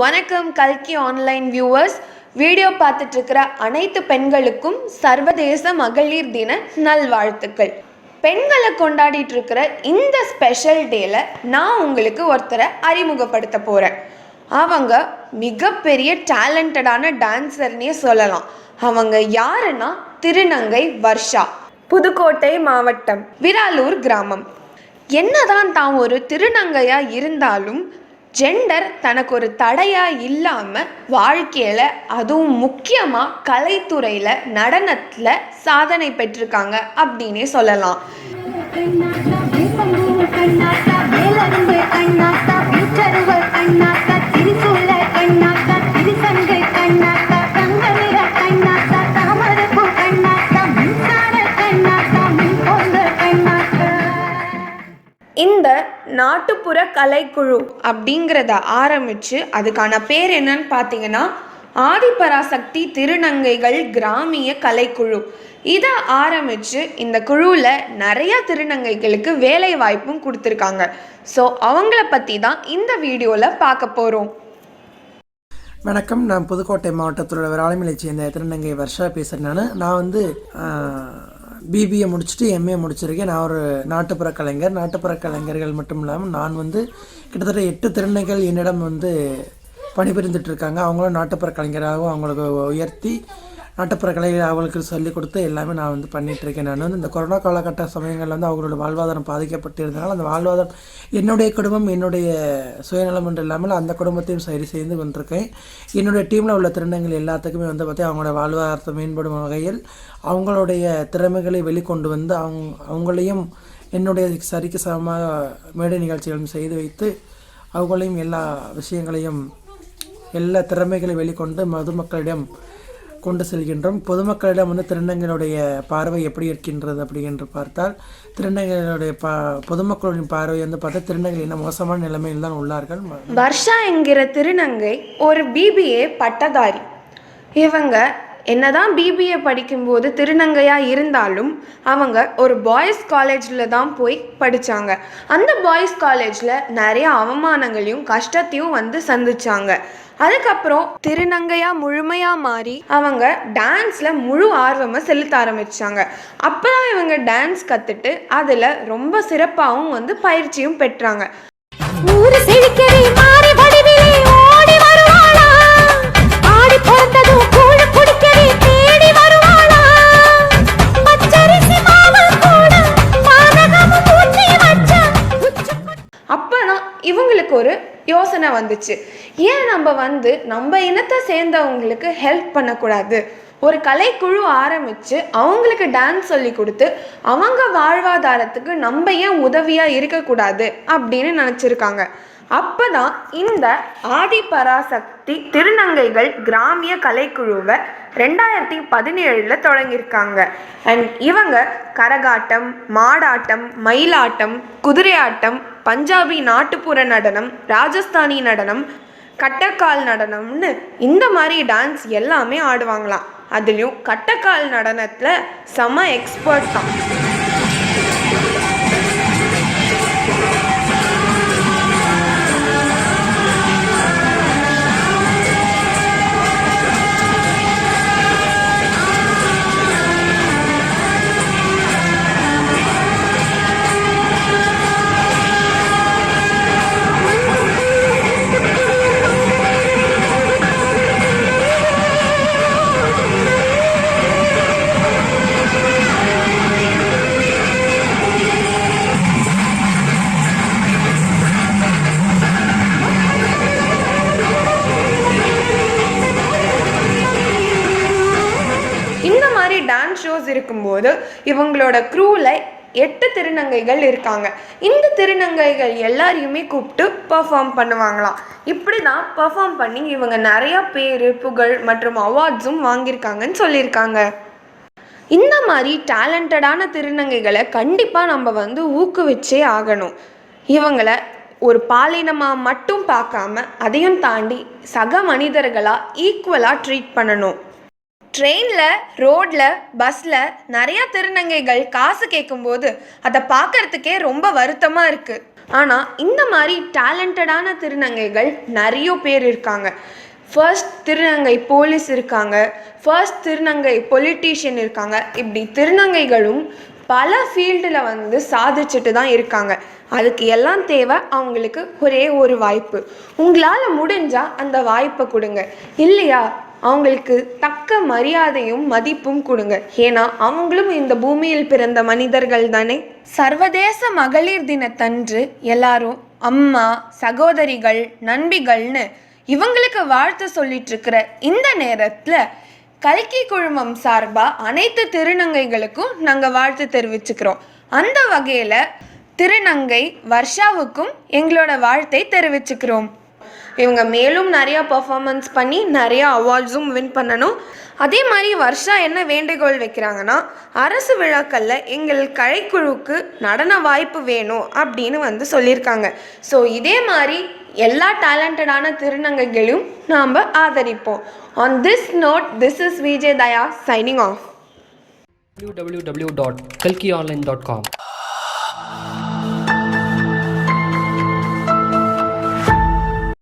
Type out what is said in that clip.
வணக்கம் கல்கி online viewers video பார்த்துட்ருக்கிற அனைத்து பெண்களுக்கும் சர்வதேச மகளிர் தின நல்வாழ்த்துக்கள். பெண்களை கொண்டாடிட்டு இருக்கிற இந்த ஸ்பெஷல் டேல நான் உங்களுக்கு ஒருத்தரை அறிமுகப்படுத்த போகிறேன் அவங்க மிகப்பெரிய டேலண்டடான டான்சர்னே சொல்லலாம். அவங்க யாருன்னா திருநங்கை வர்ஷா. புதுக்கோட்டை மாவட்டம். விராலூர் கிராமம். என்னதான் தான் ஒரு திருநங்கையாக இருந்தாலும் ஜெண்டர் தனக்கு ஒரு தடையாக இல்லாமல் வாழ்க்கையில் அதுவும் முக்கியமாக கலைத்துறையில் நடனத்தில் சாதனை பெற்றிருக்காங்க அப்படின்னே சொல்லலாம். கண்ணாத்தா. நாட்டுப்புற கலைக்குழு அப்படிங்கிறத ஆரம்பிச்சு அதுக்கான பேர் என்னன்னு பார்த்தீங்கன்னா ஆதிபராசக்தி திருநங்கைகள் கிராமிய கலைக்குழு. இதை ஆரம்பித்து இந்த குழுவில் நிறைய திருநங்கைகளுக்கு வேலை வாய்ப்பும் கொடுத்துருக்காங்க. ஸோ அவங்கள பற்றி தான் இந்த வீடியோவில் பார்க்க போகிறோம் வணக்கம். நான் புதுக்கோட்டை மாவட்டத்தில் உள்ள விராலிமலை சேர்ந்த திருநங்கை வர்ஷா பேசுகிறேன் நான். நான் வந்து பிபிஏ முடிச்சுட்டு எம்ஏ முடிச்சிருக்கேன். நான் ஒரு நாட்டுப்புற கலைஞர். நாட்டுப்புற கலைஞர்கள் மட்டும் இல்லாமல் நான் வந்து கிட்டத்தட்ட எட்டு திறனைகள் என்னிடம் வந்து பணிபுரிந்துட்டு இருக்காங்க. அவங்களும் நாட்டுப்புற கலைஞராகவும் அவங்களுக்கு உயர்த்தி நாட்டுப்புற கலைகளை அவங்களுக்கு சொல்லிக் கொடுத்து எல்லாமே நான் வந்து பண்ணிகிட்ருக்கேன் இருக்கேன். நான் வந்து இந்த கொரோனா காலகட்ட சமயங்களில் வந்து அவங்களோட வாழ்வாதாரம் பாதிக்கப்பட்டிருந்தனால அந்த வாழ்வாதாரம் என்னுடைய குடும்பம் என்னுடைய சுயநலம் என்று இல்லாமல் அந்த குடும்பத்தையும் சரி செய்து கொண்டிருக்கேன். என்னுடைய டீமில் உள்ள திறனங்கள் எல்லாத்துக்குமே வந்து பார்த்தா அவங்களோட வாழ்வாதாரத்தை மேம்படும் வகையில் அவங்களுடைய திறமைகளை வெளிக்கொண்டு வந்து அவங்க அவங்களையும் என்னுடைய சரிக்கு சமமாக மேடை நிகழ்ச்சிகளும் செய்து வைத்து அவங்களையும் எல்லா விஷயங்களையும் எல்லா திறமைகளை வெளிக்கொண்டு மதுமக்களிடம் கொண்டு செல்கின்றோம். பொதுமக்களிடம் வந்து திருநங்கைகளுடைய பார்வை எப்படி இருக்கின்றது அப்படி என்று பார்த்தால் திருநங்கைகளுடைய பா பொதுமக்களுடைய பார்வை வந்து பார்த்தா திருநங்கை என்ன மோசமான நிலைமையில் தான் உள்ளார்கள். வர்ஷா என்கிற திருநங்கை ஒரு பிபிஏ பட்டதாரி. இவங்க என்னதான் பிபிஏ படிக்கும்போது திருநங்கையாக இருந்தாலும் அவங்க ஒரு பாய்ஸ் காலேஜில் தான் போய் படித்தாங்க அந்த பாய்ஸ் காலேஜில் நிறைய அவமானங்களையும் கஷ்டத்தையும் வந்து சந்திச்சாங்க. அதுக்கப்புறம் திருநங்கையாக முழுமையாக மாறி அவங்க டான்ஸில் முழு ஆர்வமாக செலுத்த ஆரம்பிச்சாங்க. அப்போ தான் இவங்க டான்ஸ் கற்றுட்டு அதில் ரொம்ப சிறப்பாகவும் வந்து பயிற்சியும் பெற்றாங்க. இவங்களுக்கு ஒரு யோசனை வந்துச்சு. ஏன் நம்ம வந்து நம்ம இனத்தை சேர்ந்தவங்களுக்கு ஹெல்ப் பண்ணக்கூடாது? ஒரு கலைக்குழு ஆரம்பித்து அவங்களுக்கு டான்ஸ் சொல்லி கொடுத்து அவங்க வாழ்வாதாரத்துக்கு நம்ம ஏன் உதவியாக இருக்கக்கூடாது அப்படின்னு நினச்சிருக்காங்க. அப்பதான் இந்த ஆதிபராசக்தி திருநங்கைகள் கிராமிய கலைக்குழுவை ரெண்டாயிரத்தி பதினேழில் தொடங்கியிருக்காங்க. அண்ட் இவங்க கரகாட்டம் மாடாட்டம் மயிலாட்டம் குதிரையாட்டம் பஞ்சாபி நாட்டுப்புற நடனம் ராஜஸ்தானி நடனம் கட்டக்கால் நடனம்னு இந்த மாதிரி டான்ஸ் எல்லாமே ஆடுவாங்களாம். அதுலேயும் கட்டக்கால் நடனத்தில் செம எக்ஸ்பர்ட் தான். ஷோஸ் இருக்கும்போது இவங்களோட க்ரூவில் எட்டு திருநங்கைகள் இருக்காங்க. இந்த திருநங்கைகள் எல்லாரையுமே கூப்பிட்டு பெர்ஃபார்ம் பண்ணுவாங்களாம். இப்படி தான் பெர்ஃபார்ம் பண்ணி இவங்க நிறைய பேர் புகழ் மற்றும் அவார்ட்ஸும் வாங்கியிருக்காங்கன்னு சொல்லியிருக்காங்க. இந்த மாதிரி டேலண்டடான திருநங்கைகளை கண்டிப்பாக நம்ம வந்து ஊக்குவிச்சே ஆகணும். இவங்களை ஒரு பாலினமாக மட்டும் பார்க்காம அதையும் தாண்டி சக மனிதர்களாக ஈக்குவலாக ட்ரீட் பண்ணணும். ட்ரெயினில் ரோட்டில் பஸ்ஸில் நிறையா திருநங்கைகள் காசு கேட்கும்போது அதை பார்க்கறதுக்கே ரொம்ப வருத்தமாக இருக்குது ஆனால் இந்த மாதிரி டேலண்டடான திருநங்கைகள் நிறைய பேர் இருக்காங்க. ஃபர்ஸ்ட் திருநங்கை போலீஸ் இருக்காங்க. ஃபர்ஸ்ட் திருநங்கை பொலிட்டீஷியன் இருக்காங்க. இப்படி திருநங்கைகளும் பல ஃபீல்டில் வந்து சாதிச்சுட்டு தான் இருக்காங்க. அதுக்கு எல்லாம் தேவை அவங்களுக்கு ஒரே ஒரு வாய்ப்பு. உங்களால் முடிஞ்சால் அந்த வாய்ப்பை கொடுங்க. இல்லையா? அவங்களுக்கு தக்க மரியாதையும் மதிப்பும் கொடுங்க. ஏன்னா அவங்களும் இந்த பூமியில் பிறந்த மனிதர்கள் தானே. சர்வதேச மகளிர் தினத்தன்று எல்லாரும் அம்மா சகோதரிகள் நண்பிகள்னு இவங்களுக்கு வாழ்த்து சொல்லிட்டு இருக்கிற இந்த நேரத்தில் கல்கி குழுமம் சார்பாக அனைத்து திருநங்கைகளுக்கும் நாங்கள் வாழ்த்து தெரிவிச்சுக்கிறோம். அந்த வகையில் திருநங்கை வர்ஷாவுக்கும் எங்களோட வாழ்த்தை தெரிவிச்சுக்கிறோம். இவங்க மேலும் நிறையா பர்ஃபார்மன்ஸ் பண்ணி நிறையா அவார்ட்ஸும் வின் பண்ணணும். அதே மாதிரி வருஷா என்ன வேண்டுகோள் வைக்கிறாங்கன்னா அரசு விழாக்களில் எங்கள் கலைக்குழுவுக்கு நடன வாய்ப்பு வேணும் அப்படின்னு வந்து சொல்லியிருக்காங்க. ஸோ இதே மாதிரி எல்லா டேலண்டடான திருநங்கைகளையும் நாம் ஆதரிப்போம். On this note this is Vijay Daya signing off www.kalkionline.com